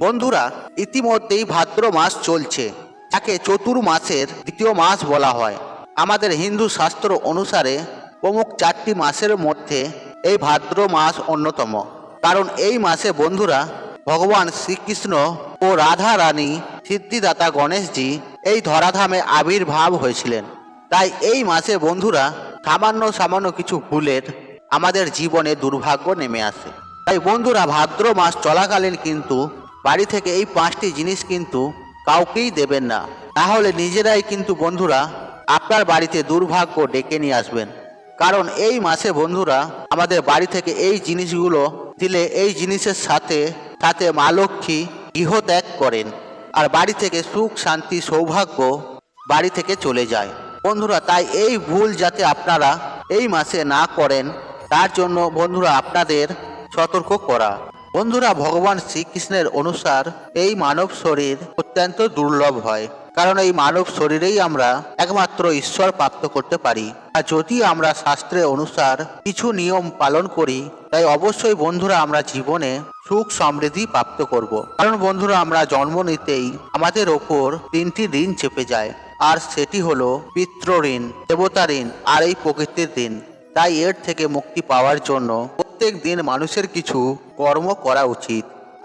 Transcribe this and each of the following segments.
বন্ধুরা, ইতিমধ্যেই ভাদ্র মাস চলছে, যাকে চতুর্মাসের দ্বিতীয় মাস বলা হয়। আমাদের হিন্দু শাস্ত্র অনুসারে প্রমুখ চারটি মাসের মধ্যে এই ভাদ্র মাস অন্যতম। কারণ এই মাসে বন্ধুরা, ভগবান শ্রীকৃষ্ণ ও রাধা রানী সিদ্ধিদাতা গণেশজি এই ধরাধামে আবির্ভাব হয়েছিলেন। তাই এই মাসে বন্ধুরা, সামান্য সামান্য কিছু ভুলের আমাদের জীবনে দুর্ভাগ্য নেমে আসে। তাই বন্ধুরা, ভাদ্র মাস চলাকালীন কিন্তু বাড়ি থেকে এই পাঁচটি জিনিস কিন্তু কাউকেই দেবেন না। তাহলে নিজেরাই কিন্তু বন্ধুরা আপনার বাড়িতে দুর্ভাগ্য ডেকে নিয়ে আসবেন। কারণ এই মাসে বন্ধুরা আমাদের বাড়ি থেকে এই জিনিসগুলো দিলে এই জিনিসের সাথে সাথে মা লক্ষ্মী গৃহত্যাগ করেন। আর বাড়ি থেকে সুখ, শান্তি, সৌভাগ্য বাড়ি থেকে চলে যায়। বন্ধুরা, তাই এই ভুল যাতে আপনারা এই মাসে না করেন, তার জন্য বন্ধুরা আপনাদের সতর্ক করা। বন্ধুরা, ভগবান শ্রীকৃষ্ণের অনুসার এই মানব শরীর অত্যন্ত দুর্লভ হয়। কারণ এই মানব শরীরেই আমরা একমাত্র ঈশ্বর প্রাপ্ত করতে পারি। আর যদি আমরা শাস্ত্রের অনুসার কিছু নিয়ম পালন করি, তাই অবশ্যই বন্ধুরা আমরা জীবনে সুখ সমৃদ্ধি প্রাপ্ত করব। কারণ বন্ধুরা, আমরা জন্ম নিতেই আমাদের ওপর তিনটি ঋণ চেপে যায়। আর সেটি হলো পিতৃ ঋণ দেবতা ঋণ আর এই প্রকৃতির ঋণ। তাই এর থেকে মুক্তি পাওয়ার জন্য প্রত্যেক দিন মানুষের কিছু কর্ম করা উচিত।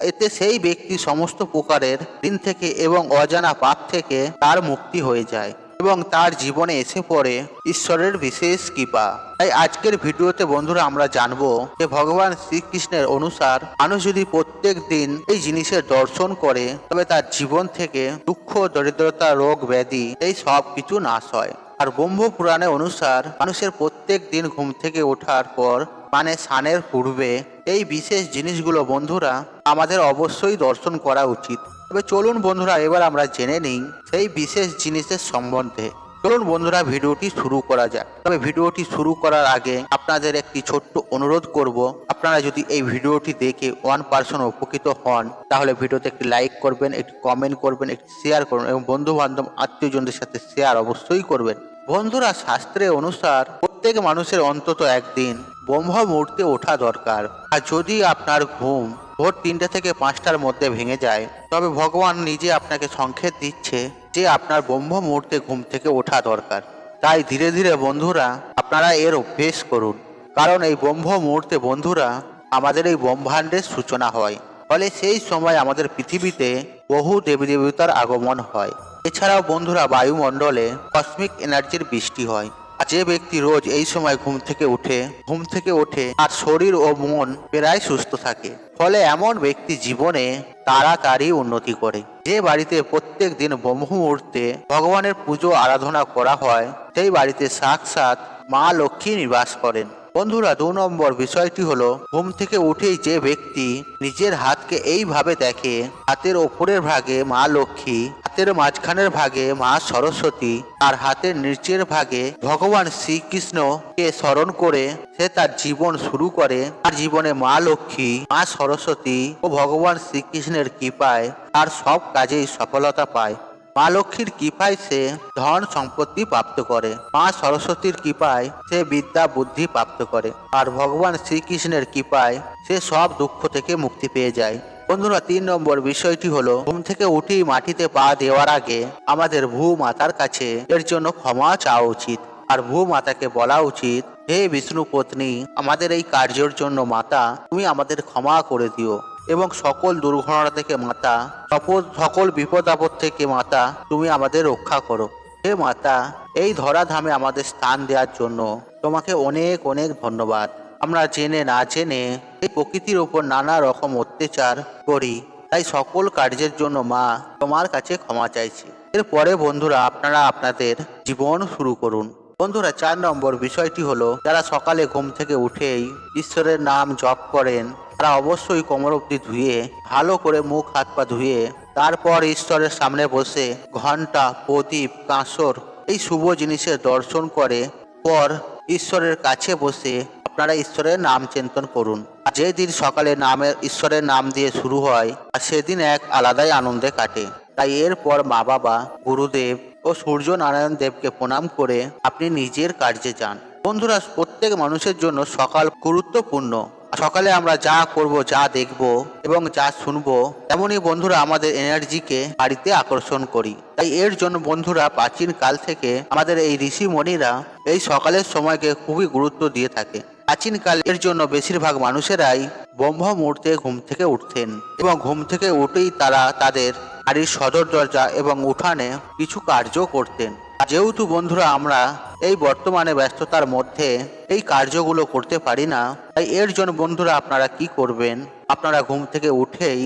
এতে সেই ব্যক্তি সমস্ত প্রকারের ঋণ থেকে এবং অজানা পাপ থেকে তার মুক্তি হয়ে যায় এবং তার জীবনে এসে পড়ে ঈশ্বরের বিশেষ কৃপা। তাই আজকের ভিডিওতে বন্ধুরা আমরা জানব যে ভগবান শ্রীকৃষ্ণের অনুসার মানুষ যদি প্রত্যেক দিন এই জিনিসের দর্শন করে, তবে তার জীবন থেকে দুঃখ, দরিদ্রতা, রোগ, ব্যাধি এই সব কিছু নাশ হয়। আর ব্রহ্ম পুরাণে অনুসার মানুষের প্রত্যেক দিন ঘুম থেকে ওঠার পর মানে স্নানের পূর্বে এই বিশেষ জিনিসগুলো বন্ধুরা আমাদের অবশ্যই দর্শন করা উচিত। তবে চলুন বন্ধুরা, এবার আমরা জেনে নিই সেই বিশেষ জিনিসের সম্বন্ধে। চলুন বন্ধুরা, ভিডিওটি শুরু করা যাক। তবে ভিডিওটি শুরু করার আগে আপনাদের একটি ছোট্ট অনুরোধ করব, আপনারা যদি এই ভিডিওটি দেখে ওয়ান পার্সেন্ট উপকৃত হন, তাহলে ভিডিওতে একটি লাইক করবেন, একটি কমেন্ট করবেন, একটি শেয়ার করবেন এবং বন্ধু বান্ধব আত্মীয়জনদের সাথে শেয়ার অবশ্যই করবেন। বন্ধুরা, শাস্ত্রে অনুসার প্রত্যেক মানুষের অন্তত একদিন ব্রহ্ম মুহূর্তে ওঠা দরকার। আর যদি আপনার ঘুম ভোর তিনটে থেকে পাঁচটার মধ্যে ভেঙে যায়, তবে ভগবান নিজে আপনাকে সংকেত দিচ্ছে যে আপনার ব্রহ্ম মুহূর্তে ঘুম থেকে ওঠা দরকার। তাই ধীরে ধীরে বন্ধুরা, আপনারা এর অভ্যেস করুন। কারণ এই ব্রহ্ম মুহূর্তে বন্ধুরা, আমাদের এই ব্রহ্মাণ্ডের সূচনা হয়। ফলে সেই সময় আমাদের পৃথিবীতে বহু দেবী দেবতার আগমন হয়। এছাড়াও বন্ধুরা বায়ুমণ্ডলে কসমিক এনার্জির বৃষ্টি হয়। যে ব্যক্তি রোজ এই সময় ঘুম থেকে উঠে, ঘুম থেকে ওঠে আর শরীর ও মন প্রায় সুস্থ থাকে। ফলে এমন ব্যক্তি জীবনে তাড়াতাড়ি উন্নতি করে। যে বাড়িতে প্রত্যেক দিন ব্রহ্ম মুহূর্তে ভগবানের পুজো, আরাধনা করা হয়, সেই বাড়িতে সাক্ষাৎ মা লক্ষ্মী নিবাস করেন। বন্ধুরা, দু নম্বর বিষয়টি হলো, ঘুম থেকে উঠেই যে ব্যক্তি নিজের হাতকে এইভাবে দেখে, হাতের ওপরের ভাগে মা লক্ষ্মী হাতের মাঝখানের ভাগে মা সরস্বতী আর হাতের নিচের ভাগে ভগবান শ্রীকৃষ্ণকে স্মরণ করে সে তার জীবন শুরু করে। তার জীবনে মা লক্ষ্মী, মা সরস্বতী ও ভগবান শ্রীকৃষ্ণের কৃপায় তার সব কাজেই সফলতা পায়। মা লক্ষ্মীর কৃপায় সে ধন সম্পত্তি প্রাপ্ত করে। মা সরস্বতীর কৃপায় সে বিদ্যা, বুদ্ধি প্রাপ্ত করে। আর ভগবান শ্রীকৃষ্ণের কৃপায় সে সব দুঃখ থেকে মুক্তি পেয়ে যায়। বন্ধুরা, তিন নম্বর বিষয়টি হলো, ঘুম থেকে উঠেই মাটিতে পা দেওয়ার আগে আমাদের ভূ মাতার কাছে এর জন্য ক্ষমা চাওয়া উচিত। আর ভূ মাতাকে বলা উচিত, হে বিষ্ণু পত্নী, আমাদের এই কার্যের জন্য মাতা, তুমি আমাদের ক্ষমা করে দিও। এবং সকল দুর্ঘটনা থেকে মাতা সকল বিপদ আপদ থেকে মাতা, তুমি আমাদের রক্ষা করো। হে মাতা, এই ধরাধামে আমাদের স্থান দেওয়ার জন্য তোমাকে অনেক অনেক ধন্যবাদ। আমরা জেনে না জেনে এই প্রকৃতির ওপর নানা রকম অত্যাচার করি। তাই সকল কার্যের জন্য মা তোমার কাছে ক্ষমা চাইছি। এরপরে বন্ধুরা আপনারা আপনাদের জীবন শুরু করুন। বন্ধুরা চার নম্বর বিষয়টি হলো, যারা সকালে ঘুম থেকে উঠেই ঈশ্বরের নাম জপ করেন, তারা অবশ্যই কোমর অব্দি ধুয়ে, ভালো করে মুখ হাত পা ধুয়ে, তারপর ঈশ্বরের সামনে বসে ঘণ্টা প্রদীপ, কাঁসর, এই শুভ জিনিসের দর্শন করে, পর ঈশ্বরের কাছে বসে আপনারা ঈশ্বরের নাম চিন্তন করুন। আর যেদিন সকালে নামের ঈশ্বরের নাম দিয়ে শুরু হয়, আর সেদিন এক আলাদাই আনন্দে কাটে। তাই এরপর মা বাবা গুরুদেব ও সূর্য নারায়ণ দেবকে প্রণাম করে আপনি নিজের কার্যে যান। বন্ধুরা, প্রত্যেক মানুষের জন্য সকাল গুরুত্বপূর্ণ। সকালে আমরা যা করব, যা দেখব এবং যা শুনব তেমনই বন্ধুরা আমাদের এনার্জিকে বাড়িতে আকর্ষণ করি। তাই এর জন্য বন্ধুরা, প্রাচীন কাল থেকে আমাদের এই ঋষি মণিরা এই সকালের সময়কে খুবই গুরুত্ব দিয়ে থাকে। প্রাচীনকাল এর জন্য বেশিরভাগ মানুষেরাই ব্রহ্ম মুহূর্তে ঘুম থেকে উঠতেন এবং ঘুম থেকে উঠেই তারা তাদের বাড়ির সদর দরজা এবং উঠানে কিছু কার্য করতেন। যেহেতু বন্ধুরা, আমরা এই বর্তমানে ব্যস্ততার মধ্যে এই কার্যগুলো করতে পারি না, তাই এর জন্য বন্ধুরা, আপনারা কি করবেন? আপনারা ঘুম থেকে উঠেই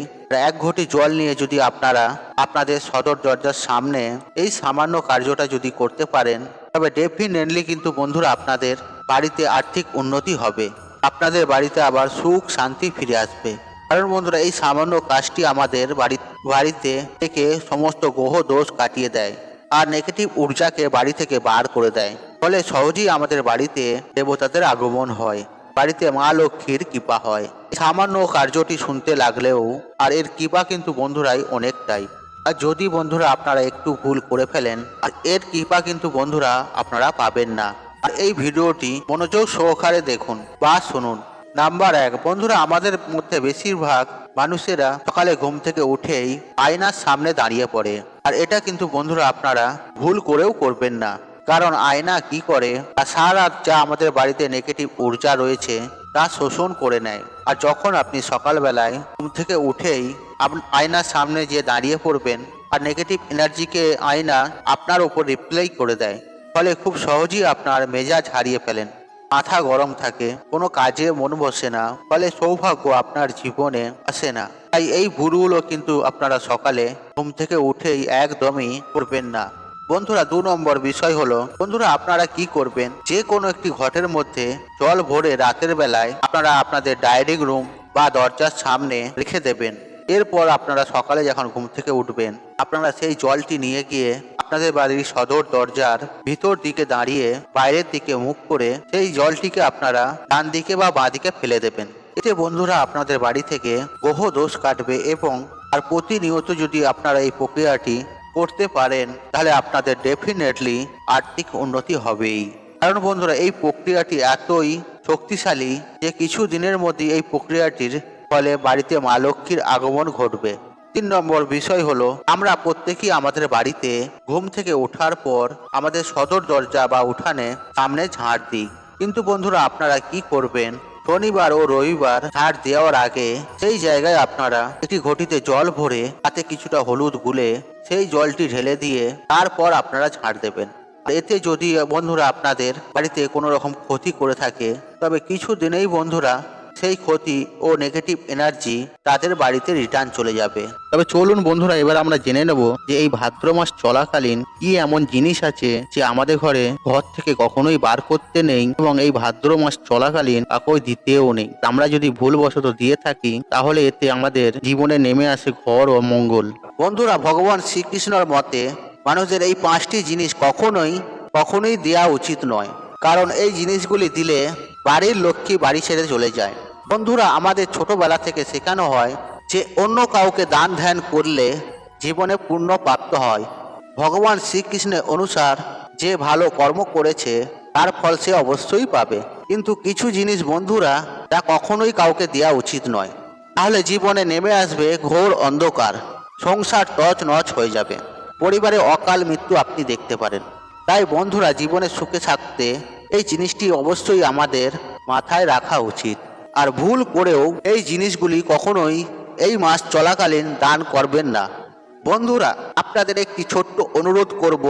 এক ঘটি জল নিয়ে যদি আপনারা আপনাদের সদর দরজার সামনে এই সামান্য কার্যটা যদি করতে পারেন তবে ডেফিনেটলি কিন্তু বন্ধুরা আপনাদের বাড়িতে আর্থিক উন্নতি হবে। আপনাদের বাড়িতে আবার সুখ, শান্তি ফিরে আসবে। কারণ বন্ধুরা এই সামান্য কাজটি আমাদের বাড়ি বাড়িতে থেকে সমস্ত গ্রহ দোষ কাটিয়ে দেয় আর নেগেটিভ ঊর্জাকে বাড়ি থেকে বার করে দেয়। ফলে সহজেই আমাদের বাড়িতে দেবতাদের আগমন হয়। বাড়িতে মা লক্ষ্মীর কৃপা হয়। সামান্য কার্যটি শুনতে লাগলেও আর এর কৃপা কিন্তু বন্ধুরাই অনেকটাই। আর যদি বন্ধুরা আপনারা একটু ভুল করে ফেলেন, আর এর কৃপা কিন্তু বন্ধুরা আপনারা পাবেন না। আর এই ভিডিওটি মনোযোগ সহকারে দেখুন বা শুনুন। নাম্বার এক, বন্ধুরা আমাদের মধ্যে বেশিরভাগ মানুষেরা সকালে ঘুম থেকে উঠেই আয়নার সামনে দাঁড়িয়ে পড়ে। আর এটা কিন্তু বন্ধুরা আপনারা ভুল করেও করবেন না। কারণ আয়না কি করে? আর সারা যা আমাদের বাড়িতে নেগেটিভ ঊর্জা রয়েছে, তা শোষণ করে নেয়। আর যখন আপনি সকালবেলায় ঘুম থেকে উঠেই আয়নার সামনে যে দাঁড়িয়ে পড়বেন, আর নেগেটিভ এনার্জিকে আয়না আপনার উপর রিপ্লাই করে দেয়। ফলে খুব সহজেই আপনার মেজাজ হারিয়ে ফেলেন। মাথা গরম থাকে, কোনো কাজে মন বসে না, ফলে সৌভাগ্য আপনার জীবনে আসে না। তাই এই ভুলগুলো কিন্তু আপনারা সকালে ঘুম থেকে উঠেই একদমই করবেন না। বন্ধুরা, দু নম্বর বিষয় হলো, বন্ধুরা, আপনারা কি করবেন? যে কোনো একটি ঘটের মধ্যে জল ভরে রাতের বেলায় আপনারা আপনাদের ডাইনিং রুম বা দরজার সামনে রেখে দেবেন। এরপর আপনারা সকালে যখন ঘুম থেকে উঠবেন, আপনারা সেই জলটি নিয়ে গিয়ে আপনাদের বাড়ির সদর দরজার ভিতর দিকে দাঁড়িয়ে বাইরের দিকে মুখ করে সেই জলটিকে আপনারা ডান দিকে বা বাঁ দিকে ফেলে দেবেন। এতে বন্ধুরা আপনাদের বাড়ি থেকে গ্রহ দোষ কাটবে এবং আর প্রতিনিয়ত যদি আপনারা এই প্রক্রিয়াটি করতে পারেন, তাহলে আপনাদের ডেফিনেটলি আর্থিক উন্নতি হবেই। কারণ বন্ধুরা, এই প্রক্রিয়াটি এতই শক্তিশালী যে কিছু দিনের মধ্যে এই প্রক্রিয়াটির ফলে বাড়িতে মা লক্ষ্মীর আগমন ঘটবে। তিন নম্বর বিষয় হলো, আমরা প্রত্যেকেই আমাদের বাড়িতে ঘুম থেকে ওঠার পর আমাদের সদর দরজা বা উঠানে সামনে ঝাড় দিই। কিন্তু বন্ধুরা, আপনারা কি করবেন? শনিবার ও রবিবার ঝাড় দেওয়ার আগে সেই জায়গায় আপনারা একটি ঘটিতে জল ভরে তাতে কিছুটা হলুদ গুলে সেই জলটি ঢেলে দিয়ে তারপর আপনারা ঝাড় দেবেন। এতে যদি বন্ধুরা আপনাদের বাড়িতে কোনো রকম ক্ষতি করে থাকে, তবে কিছু দিনেই বন্ধুরা সেই ক্ষতি ও নেগেটিভ এনার্জি তাদের বাড়িতে রিটার্ন চলে যাবে। তবে চলুন বন্ধুরা, এবার আমরা জেনে নেব যে এই ভাদ্র মাস চলাকালীন কি এমন জিনিস আছে যে আমাদের ঘরে ঘর থেকে কখনোই বার করতে নেই এবং এই ভাদ্র মাস চলাকালীন কাউকে দিতেও নেই। আমরা যদি ভুলবশত দিয়ে থাকি, তাহলে এতে আমাদের জীবনে নেমে আসে ঘর ও মঙ্গল। বন্ধুরা, ভগবান শ্রীকৃষ্ণর মতে মানুষের এই পাঁচটি জিনিস কখনোই কখনোই দেওয়া উচিত নয়। কারণ এই জিনিসগুলি দিলে বাড়ির লক্ষ্মী বাড়ি ছেড়ে চলে যায়। বন্ধুরা, আমাদের ছোটবেলা থেকে শেখানো হয় যে অন্য কাউকে দান ধ্যান করলে জীবনে পূর্ণ প্রাপ্ত হয়। ভগবান শ্রীকৃষ্ণের অনুসার যে ভালো কর্ম করেছে, তার ফল সে অবশ্যই পাবে। কিন্তু কিছু জিনিস, বন্ধুরা, তা কখনোই কাউকে দেওয়া উচিত নয়। তাহলে জীবনে নেমে আসবে ঘোর অন্ধকার, সংসার টচ নচ হয়ে যাবে। পরিবারে অকাল মৃত্যু আপনি দেখতে পারেন। তাই বন্ধুরা, জীবনে সুখে থাকতে এই জিনিসটি অবশ্যই আমাদের মাথায় রাখা উচিত। আর ভুল করেও এই জিনিসগুলি কখনোই এই মাস চলাকালীন দান করবেন না। বন্ধুরা, আপনাদের একটি ছোট্ট অনুরোধ করব,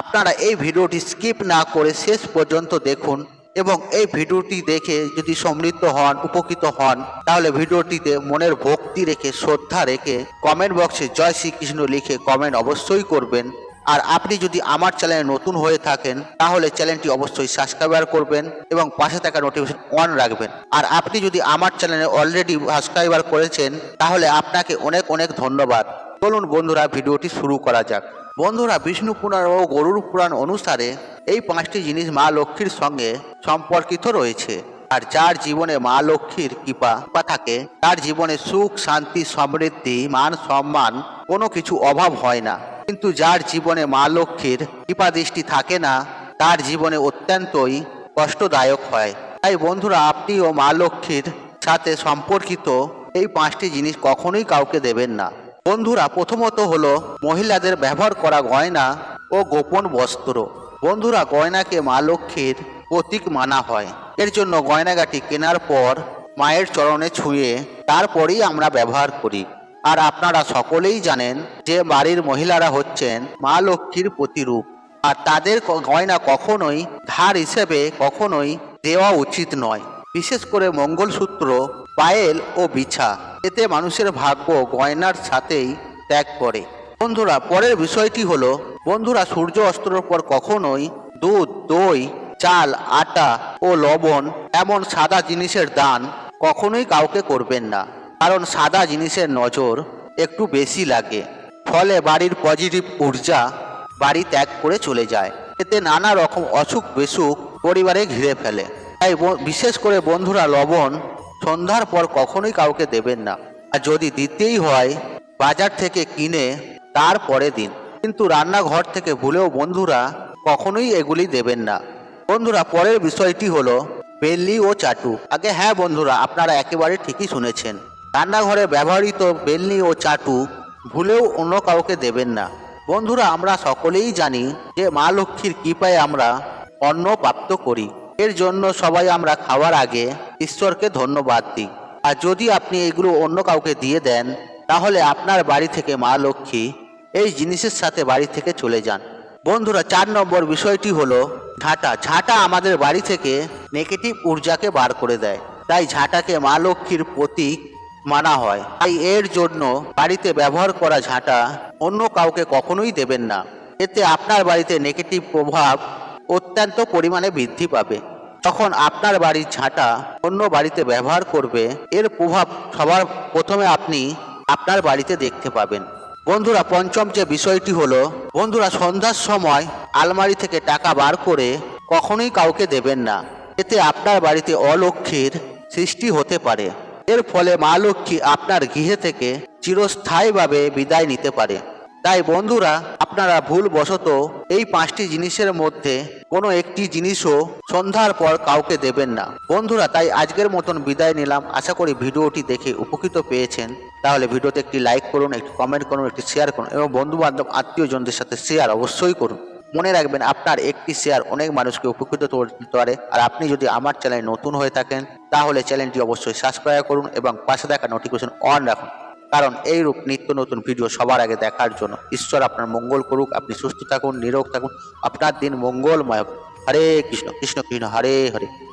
আপনারা এই ভিডিওটি স্কিপ না করে শেষ পর্যন্ত দেখুন এবং এই ভিডিওটি দেখে যদি সমৃদ্ধ হন, উপকৃত হন, তাহলে ভিডিওটিতে মনের ভক্তি রেখে, শ্রদ্ধা রেখে কমেন্ট বক্সে জয় শ্রীকৃষ্ণ লিখে কমেন্ট অবশ্যই করবেন। আর আপনি যদি আমার চ্যানেলে নতুন হয়ে থাকেন, তাহলে চ্যানেলটি অবশ্যই সাবস্ক্রাইবার করবেন এবং পাশে থাকা নোটিফিকেশন অন রাখবেন। আর আপনি যদি আমার চ্যানেলে অলরেডি সাবস্ক্রাইবার করেছেন, তাহলে আপনাকে অনেক অনেক ধন্যবাদ। চলুন বন্ধুরা, ভিডিওটি শুরু করা যাক। বন্ধুরা, বিষ্ণু পুরাণ ও গরুর পুরাণ অনুসারে এই পাঁচটি জিনিস মা লক্ষ্মীর সঙ্গে সম্পর্কিত রয়েছে। আর যার জীবনে মা লক্ষ্মীর কৃপা কৃপা থাকে, তার জীবনে সুখ, শান্তি, সমৃদ্ধি, মান সম্মান কোনো কিছু অভাব হয় না। কিন্তু যার জীবনে মা লক্ষ্মীর কৃপা দৃষ্টি থাকে না, তার জীবনে অত্যন্তই কষ্টদায়ক হয়। তাই বন্ধুরা আপনিও মা লক্ষ্মীর সাথে সম্পর্কিত এই পাঁচটি জিনিস কখনোই কাউকে দেবেন না। বন্ধুরা, প্রথমত হলো মহিলাদের ব্যবহার করা গয়না ও গোপন বস্ত্র। বন্ধুরা, গয়নাকে মা লক্ষ্মীর প্রতীক মানা হয়। এর জন্য গয়নাগাটি কেনার পর মায়ের চরণে ছুঁয়ে তারপরেই আমরা ব্যবহার করি। আর আপনারা সকলেই জানেন যে বাড়ির মহিলারা হচ্ছেন মা লক্ষ্মীর প্রতিরূপ। আর তাদের গয়না কখনোই ধার হিসেবে কখনোই দেওয়া উচিত নয়। বিশেষ করে মঙ্গলসূত্র, পায়েল ও বিছা, এতে মানুষের ভাগ্য গয়নার সাথেই ত্যাগ করে। বন্ধুরা, পরের বিষয়টি হলো, বন্ধুরা, সূর্য অস্ত্রের পর কখনোই দুধ, দই, চাল, আটা ও লবণ এমন সাদা জিনিসের দান কখনোই কাউকে করবেন না। কারণ সাদা জিনিসের নজর একটু বেশি লাগে। ফলে বাড়ির পজিটিভ ঊর্জা বাড়ি ত্যাগ করে চলে যায়। এতে নানা রকম অসুখ বেসুখ পরিবারে ঘিরে ফেলে। তাই বিশেষ করে বন্ধুরা লবণ সন্ধ্যার পর কখনোই কাউকে দেবেন না। আর যদি দিতেই হয়, বাজার থেকে কিনে তারপরে দিন। কিন্তু রান্নাঘর থেকে ভুলেও বন্ধুরা কখনোই এগুলি দেবেন না। বন্ধুরা, পরের বিষয়টি হলো বেল্লি ও চাটু। আগে হ্যাঁ বন্ধুরা, আপনারা একেবারে ঠিকই শুনেছেন। রান্নাঘরে ব্যবহৃত বেলনি ও চাটু ভুলেও অন্য কাউকে দেবেন না। বন্ধুরা, আমরা সকলেই জানি যে মা লক্ষ্মীর কৃপায় আমরা অন্ন প্রাপ্ত করি। এর জন্য সবাই আমরা খাওয়ার আগে ঈশ্বরকে ধন্যবাদ দিই। আর যদি আপনি এগুলো অন্য কাউকে দিয়ে দেন, তাহলে আপনার বাড়ি থেকে মা লক্ষ্মী এই জিনিসের সাথে বাড়ি থেকে চলে যান। বন্ধুরা, চার নম্বর বিষয়টি হলো ঝাঁটা। ঝাঁটা আমাদের বাড়ি থেকে নেগেটিভ ঊর্জাকে বার করে দেয়। তাই ঝাঁটাকে মা লক্ষ্মীর প্রতীক মানা হয়। তাই এর জন্য বাড়িতে ব্যবহার করা ঝাঁটা অন্য কাউকে কখনোই দেবেন না। এতে আপনার বাড়িতে নেগেটিভ প্রভাব অত্যন্ত পরিমাণে বৃদ্ধি পাবে। তখন আপনার বাড়ির ঝাঁটা অন্য বাড়িতে ব্যবহার করবে, এর প্রভাব সবার প্রথমে আপনি আপনার বাড়িতে দেখতে পাবেন। বন্ধুরা, পঞ্চম যে বিষয়টি হলো, বন্ধুরা, সন্ধ্যার সময় আলমারি থেকে টাকা বার করে কখনোই কাউকে দেবেন না। এতে আপনার বাড়িতে অলক্ষীর সৃষ্টি হতে পারে। এর ফলে মা লক্ষ্মী আপনার গৃহে থেকে চিরস্থায়ীভাবে বিদায় নিতে পারে। তাই বন্ধুরা, আপনারা ভুলবশত এই পাঁচটি জিনিসের মধ্যে কোনো একটি জিনিসও সন্ধ্যার পর কাউকে দেবেন না। বন্ধুরা, তাই আজকের মতন বিদায় নিলাম। আশা করি ভিডিওটি দেখে উপকৃত পেয়েছেন। তাহলে ভিডিওতে একটি লাইক করুন, একটি কমেন্ট করুন, একটি শেয়ার করুন এবং বন্ধু বান্ধব আত্মীয়জনদের সাথে শেয়ার অবশ্যই করুন। মনে রাখবেন, আপনার একটি শেয়ার অনেক মানুষকে উপকৃত করতে পারে। আর আপনি যদি আমার চ্যানেলে নতুন হয়ে থাকেন, তাহলে চ্যানেলটি অবশ্যই সাবস্ক্রাইব করুন এবং পাশে থাকা নোটিফিকেশন অন রাখুন। কারণ এইরূপ নিত্য নতুন ভিডিও সবার আগে দেখার জন্য ঈশ্বর আপনার মঙ্গল করুক, আপনি সুস্থ থাকুন, নিরোগ থাকুন, আপনার দিন মঙ্গলময়। হরে কৃষ্ণ কৃষ্ণ কৃষ্ণ, হরে হরে।